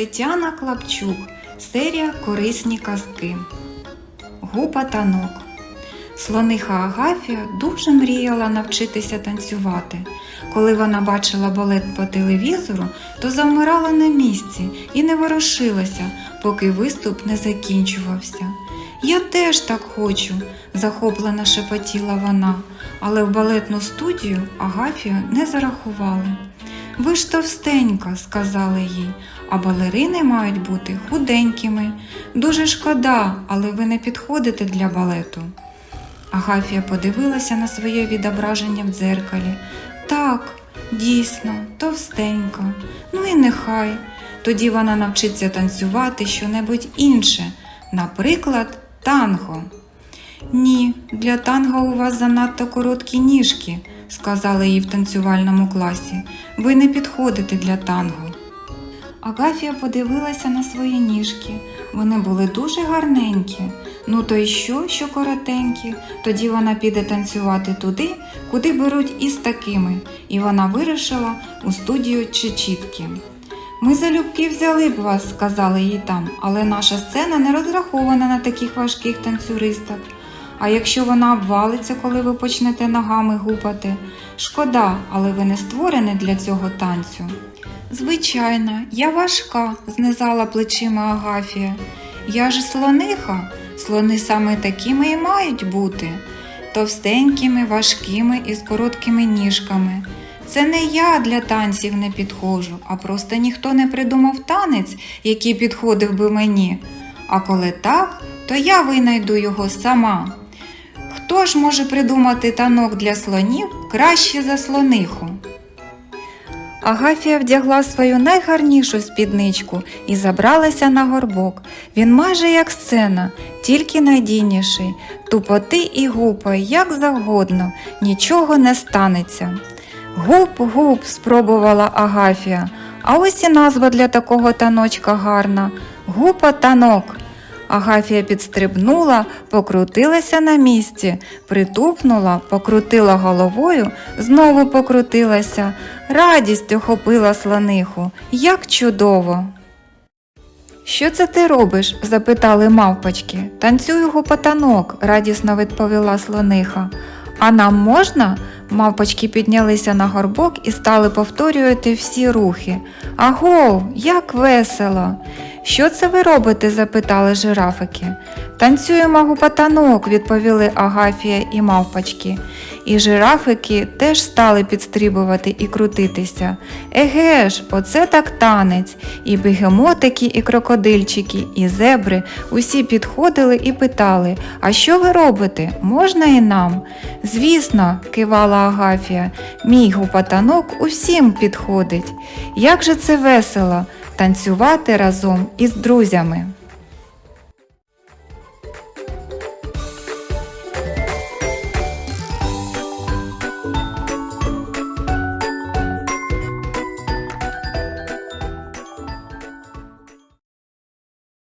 Тетяна Клапчук. Серія Корисні казки. Гупа танок. Слониха Агафія дуже мріяла навчитися танцювати. Коли вона бачила балет по телевізору, то завмирала на місці і не ворушилася, поки виступ не закінчувався. Я теж так хочу, захоплено шепотіла вона, але в балетну студію Агафію не зарахували. Ви ж товстенька, сказали їй, а балерини мають бути худенькими. Дуже шкода, але ви не підходите для балету. Агафія подивилася на своє відображення в дзеркалі. Так, дійсно, товстенька. Ну і нехай. Тоді вона навчиться танцювати щонебудь інше, наприклад, танго. Ні, для танго у вас занадто короткі ніжки, сказали їй в танцювальному класі. Ви не підходите для танго. Агафія подивилася на свої ніжки. Вони були дуже гарненькі. Ну то й що, що коротенькі? Тоді вона піде танцювати туди, куди беруть із такими, і вона вирішила у студію Чечітки. Ми залюбки взяли б вас, сказали їй там, але наша сцена не розрахована на таких важких танцюристок. А якщо вона обвалиться, коли ви почнете ногами гупати? Шкода, але ви не створені для цього танцю. Звичайно, я важка, знизала плечима Агафія. Я ж слониха, слони саме такими і мають бути товстенькими, важкими і з короткими ніжками. Це не я для танців не підходжу, а просто ніхто не придумав танець, який підходив би мені. А коли так, то я винайду його сама. Хто ж може придумати танок для слонів краще за слониху? Агафія вдягла свою найгарнішу спідничку і забралася на горбок. Він майже як сцена, тільки надійніший. Тупоти і гупай, як завгодно, нічого не станеться. Гуп-гуп, спробувала Агафія. А ось і назва для такого таночка гарна гупа танок. Агафія підстрибнула, покрутилася на місці, притупнула, покрутила головою, знову покрутилася. Радість охопила слониху. Як чудово! Що це ти робиш? запитали мавпочки. Танцюю гупотанок, радісно відповіла слониха. А нам можна? Мавпочки піднялися на горбок і стали повторювати всі рухи. Агов, як весело! Що це ви робите? запитали жирафики. Танцюємо гупотанок, відповіли Агафія і мавпочки. І жирафики теж стали підстрибувати і крутитися. Еге ж, оце так танець. І бегемотики, і крокодильчики, і зебри усі підходили і питали: А що ви робите? Можна і нам? Звісно, кивала Агафія, мій гупотанок усім підходить. Як же це весело танцювати разом із друзями.